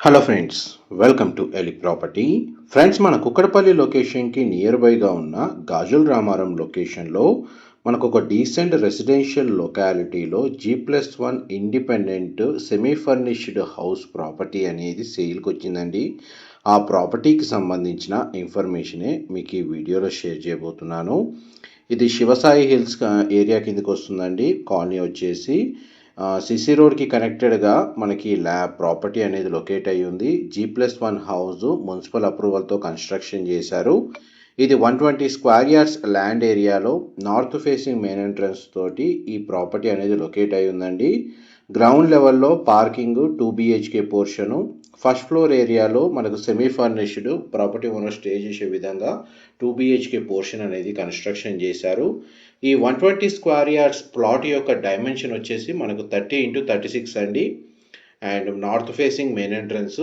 Hello friends welcome to Eli property friends మన కుక్కడపల్లి లొకేషన్కి near బైగా ఉన్న గాజుల్ రామారం లొకేషన్లో మనకు ఒక decent residential లొకాలిటీలో G plus one independent semi furnished house property అనేది సేల్కి వచ్చిందండి. ఆ ప్రాపర్టీకి సంబంధించిన ఇన్ఫర్మేషనే మీకు ఈ వీడియోలో షేర్ చేయబోతున్నాను. ఇది శివసాయి హిల్స్ ఏరియా కిందకి వస్తుందండి. కాలనీ వచ్చేసి సిసి రోడ్కి కనెక్టెడ్గా మనకి ల్యాబ్ ప్రాపర్టీ అనేది లొకేట్ అయ్యి ఉంది. G plus one house municipal అప్రూవల్తో construction చేశారు. ఇది one twenty square yards land ఏరియాలో నార్త్ ఫేసింగ్ మెయిన్ ఎంట్రన్స్ తోటి ఈ ప్రాపర్టీ అనేది లొకేట్ అయి ఉందండి. గ్రౌండ్ లెవెల్లో parking two BHK portion. First floor ఏరియాలో మనకు semi furnished property owner stay చేసే విధంగా టూ బిహెచ్కే పోర్షన్ అనేది కన్స్ట్రక్షన్ చేశారు. ఈ one twenty square yards plot యొక్క డైమెన్షన్ వచ్చేసి మనకు థర్టీ ఇంటూ థర్టీ సిక్స్ అండి and north facing main entrance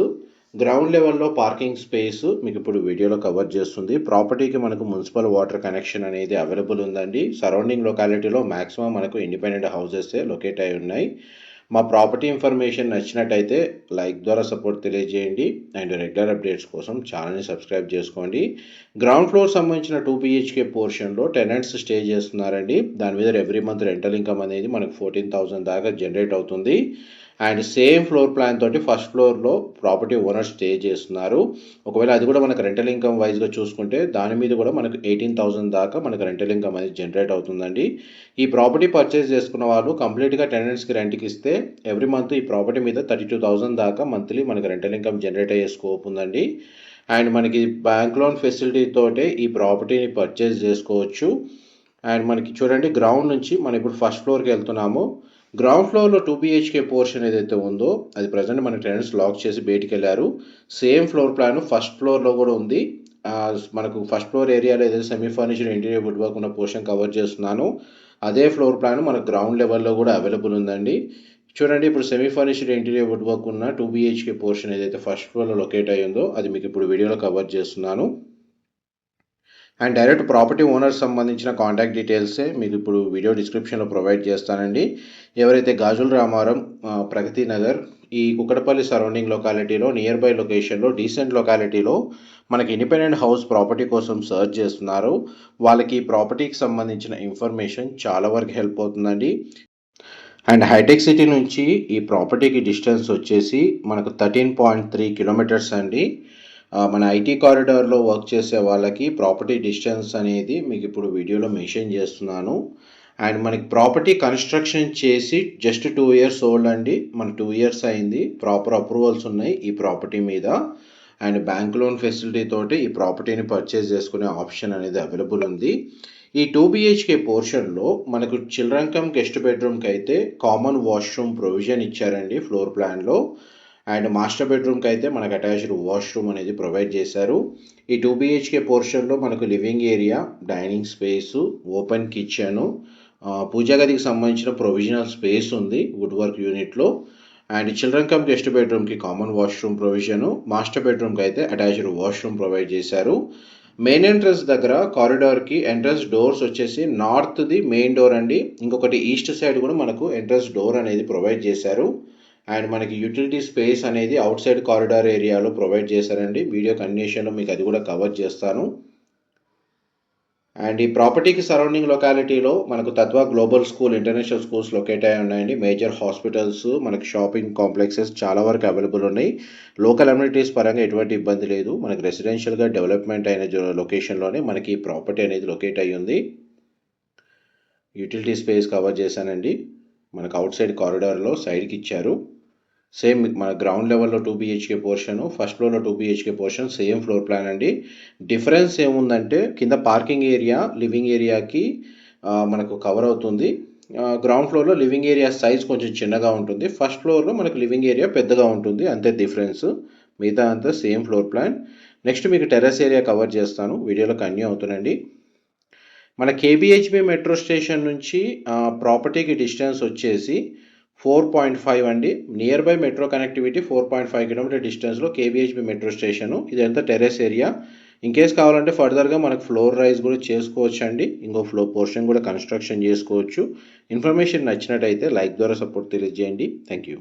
ground లెవెల్లో పార్కింగ్ స్పేస్ మీకు ఇప్పుడు వీడియోలో కవర్ చేస్తుంది. ప్రాపర్టీకి మనకు మున్సిపల్ వాటర్ కనెక్షన్ అనేది అవైలబుల్ ఉందండి. సరౌండింగ్ లొకాలిటీలో మ్యాక్సిమం మనకు ఇండిపెండెంట్ హౌసెస్ లొకేట్ అయి ఉన్నాయి. మా ప్రాపర్టీ ఇన్ఫర్మేషన్ నచ్చినట్టయితే లైక్ ద్వారా సపోర్ట్ తెలియజేయండి అండ్ రెగ్యులర్ అప్డేట్స్ కోసం ఛానల్ని సబ్స్క్రైబ్ చేసుకోండి. గ్రౌండ్ ఫ్లోర్ సంబంధించిన టూ బిహెచ్కే పోర్షన్లో టెనెంట్స్ స్టే చేస్తున్నారండి. దాని మీద ఎవ్రీ మంత్ రెంటల్ ఇన్కమ్ అనేది మనకు ఫోర్టీన్ థౌసండ్ దాకా జనరేట్ అవుతుంది. అండ్ సేమ్ ఫ్లోర్ ప్లాన్ తోటి ఫస్ట్ ఫ్లోర్లో ప్రాపర్టీ ఓనర్ స్టే చేస్తున్నారు. ఒకవేళ అది కూడా మనకు రెంటల్ ఇన్కమ్ వైజ్గా చూసుకుంటే దాని మీద కూడా మనకు ఎయిటీన్ థౌసండ్ దాకా మనకు రెంటల్ ఇన్కమ్ అనేది జనరేట్ అవుతుందండి. ఈ ప్రాపర్టీ పర్చేస్ చేసుకున్న వాళ్ళు కంప్లీట్గా టెనెంట్స్కి రెంట్కి ఇస్తే ఎవ్రీ మంత్ ఈ ప్రాపర్టీ మీద థర్టీ టూ థౌసండ్ దాకా మంత్లీ మనకు రెంటల్ ఇన్కమ్ జనరేట్ అయ్యే స్కోప్ ఉందండి. అండ్ మనకి బ్యాంక్ లోన్ ఫెసిలిటీ తోటే ఈ ప్రాపర్టీని పర్చేస్ చేసుకోవచ్చు. అండ్ మనకి చూడండి గ్రౌండ్ నుంచి మనం ఇప్పుడు ఫస్ట్ ఫ్లోర్కి వెళ్తున్నాము. గ్రౌండ్ ఫ్లోర్లో టూ బీహెచ్కే పోర్షన్ ఏదైతే ఉందో అది ప్రజెంట్ మన టెనెంట్స్ లాక్ చేసి బయటికి వెళ్ళారు సేమ్ ఫ్లోర్ ప్లాన్ ఫస్ట్ ఫ్లోర్లో కూడా ఉంది. మనకు ఫస్ట్ ఫ్లోర్ ఏరియాలో ఏదైతే semi furniture interior wood work ఉన్న పోర్షన్ కవర్ చేస్తున్నాను అదే ఫ్లోర్ ప్లాన్ మన గ్రౌండ్ లెవెల్లో కూడా అవైలబుల్ ఉందండి. చూడండి ఇప్పుడు semi furniture interior wood work ఉన్న టూ బీహెచ్కే పోర్షన్ ఏదైతే ఫస్ట్ ఫ్లోర్లో లొకేట్ అయ్యిందో అది మీకు ఇప్పుడు వీడియోలో కవర్ చేస్తున్నాను. అండ్ డైరెక్ట్ ప్రాపర్టీ ఓనర్ సంబంధించిన కాంటాక్ట్ డీటెయిల్సే మీకు ఇప్పుడు వీడియో డిస్క్రిప్షన్లో ప్రొవైడ్ చేస్తానండి. ఎవరైతే గాజుల రామారం ప్రగతి నగర్ ఈ కుక్కడపల్లి సరౌండింగ్ లొకాలిటీలో నియర్ బై లొకేషన్లో డీసెంట్ లొకాలిటీలో మనకి ఇండిపెండెంట్ హౌస్ ప్రాపర్టీ కోసం సర్చ్ చేస్తున్నారు. వాళ్ళకి ప్రాపర్టీకి సంబంధించిన ఇన్ఫర్మేషన్ చాలా వరకు హెల్ప్ అవుతుందండి. అండ్ హైటెక్ సిటీ నుంచి ఈ ప్రాపర్టీకి డిస్టెన్స్ వచ్చేసి మనకు థర్టీన్ పాయింట్ త్రీ కిలోమీటర్స్ అండి. మన ఐటీ కారిడార్లో వర్క్ చేసే వాళ్ళకి ప్రాపర్టీ డిస్టెన్స్ అనేది మీకు ఇప్పుడు వీడియోలో మెన్షన్ చేస్తున్నాను. అండ్ మనకి ప్రాపర్టీ కన్స్ట్రక్షన్ చేసి జస్ట్ టూ ఇయర్స్ ఓల్డ్ అండి. మన టూ ఇయర్స్ అయింది. ప్రాపర్ అప్రూవల్స్ ఉన్నాయి ఈ ప్రాపర్టీ మీద. అండ్ బ్యాంక్ లోన్ ఫెసిలిటీ తోటి ఈ ప్రాపర్టీని పర్చేస్ చేసుకునే ఆప్షన్ అనేది అవైలబుల్ ఉంది. ఈ టూ బిహెచ్కే పోర్షన్లో మనకు చిల్డ్రన్ కమ్ గెస్ట్ బెడ్రూమ్కి అయితే కామన్ వాష్రూమ్ ప్రొవిజన్ ఇచ్చారండి ఫ్లోర్ ప్లాన్లో. అండ్ మాస్టర్ బెడ్రూమ్కి అయితే మనకు అటాచ్డ్ వాష్రూమ్ అనేది ప్రొవైడ్ చేశారు. ఈ టూ బిహెచ్కే పోర్షన్లో మనకు living area dining space open kitchen puja గదికి సంబంధించిన ప్రొవిజనల్ స్పేస్ ఉంది వుడ్ వర్క్ యూనిట్లో. అండ్ చిల్డ్రన్ కమ్ గెస్ట్ బెడ్రూమ్కి కామన్ వాష్రూమ్ ప్రొవిజను మాస్టర్ బెడ్రూమ్కి అయితే అటాచ్డ్ వాష్రూమ్ ప్రొవైడ్ చేశారు. మెయిన్ ఎంట్రన్స్ దగ్గర కారిడార్కి ఎంట్రన్స్ డోర్స్ వచ్చేసి నార్త్ది మెయిన్ డోర్ అండి. ఇంకొకటి ఈస్ట్ సైడ్ కూడా మనకు ఎంట్రన్స్ డోర్ అనేది ప్రొవైడ్ చేశారు. అండ్ మనకి యూటిలిటీ స్పేస్ అనేది అవుట్ సైడ్ కారిడార్ ఏరియాలో ప్రొవైడ్ చేశారండి. వీడియో కండిషన్లో మీకు అది కూడా కవర్ చేస్తాను. అండ్ ఈ ప్రాపర్టీకి సరౌండింగ్ లొకాలిటీలో మనకు Tattva global school international schools locate అయి ఉన్నాయండి. మేజర్ హాస్పిటల్స్ మనకి షాపింగ్ కాంప్లెక్సెస్ చాలా వరకు అవైలబుల్ ఉన్నాయి. లోకల్ అమ్యూనిటీస్ పరంగా ఎటువంటి ఇబ్బంది లేదు. మనకి రెసిడెన్షియల్గా డెవలప్మెంట్ అయిన లొకేషన్లోనే మనకి ప్రాపర్టీ అనేది లొకేట్ అయ్యి ఉంది. యూటిలిటీ స్పేస్ కవర్ చేశానండి. మనకు అవుట్ సైడ్ కారిడార్లో సైడ్కి ఇచ్చారు. సేమ్ మన గ్రౌండ్ లెవెల్లో టూ బీహెచ్కే పోర్షన్ ఫస్ట్ ఫ్లోర్లో two BHK portion same floor plan అండి. డిఫరెన్స్ ఏముందంటే కింద పార్కింగ్ ఏరియా లివింగ్ ఏరియాకి మనకు కవర్ అవుతుంది. గ్రౌండ్ ఫ్లోర్లో లివింగ్ ఏరియా సైజ్ కొంచెం చిన్నగా ఉంటుంది. ఫస్ట్ ఫ్లోర్లో మనకు లివింగ్ ఏరియా పెద్దగా ఉంటుంది. అంతే డిఫరెన్స్. మిగతా అంతా సేమ్ ఫ్లోర్ ప్లాన్. నెక్స్ట్ మీకు టెర్రస్ ఏరియా కవర్ చేస్తాను. వీడియోలో కన్యూ అవుతుందండి మన కేబిహెచ్బి మెట్రో స్టేషన్ నుంచి ప్రాపర్టీకి డిస్టెన్స్ వచ్చేసి ఫోర్ పాయింట్ ఫైవ్ అండి. Near by metro connectivity four point five kilometre డిస్టెన్స్లో కేబిహెచ్బి మెట్రో స్టేషను ఇదంతా టెరెస్ ఏరియా ఇన్ కేస్ కావాలంటే ఫర్దర్గా మనకు ఫ్లోర్ రైజ్ కూడా చేసుకోవచ్చు అండి ఇంకో ఫ్లో పోర్షన్ కూడా కన్స్ట్రక్షన్ చేసుకోవచ్చు. ఇన్ఫర్మేషన్ నచ్చినట్టయితే లైక్ ద్వారా సపోర్ట్ తెలియజేయండి. Thank you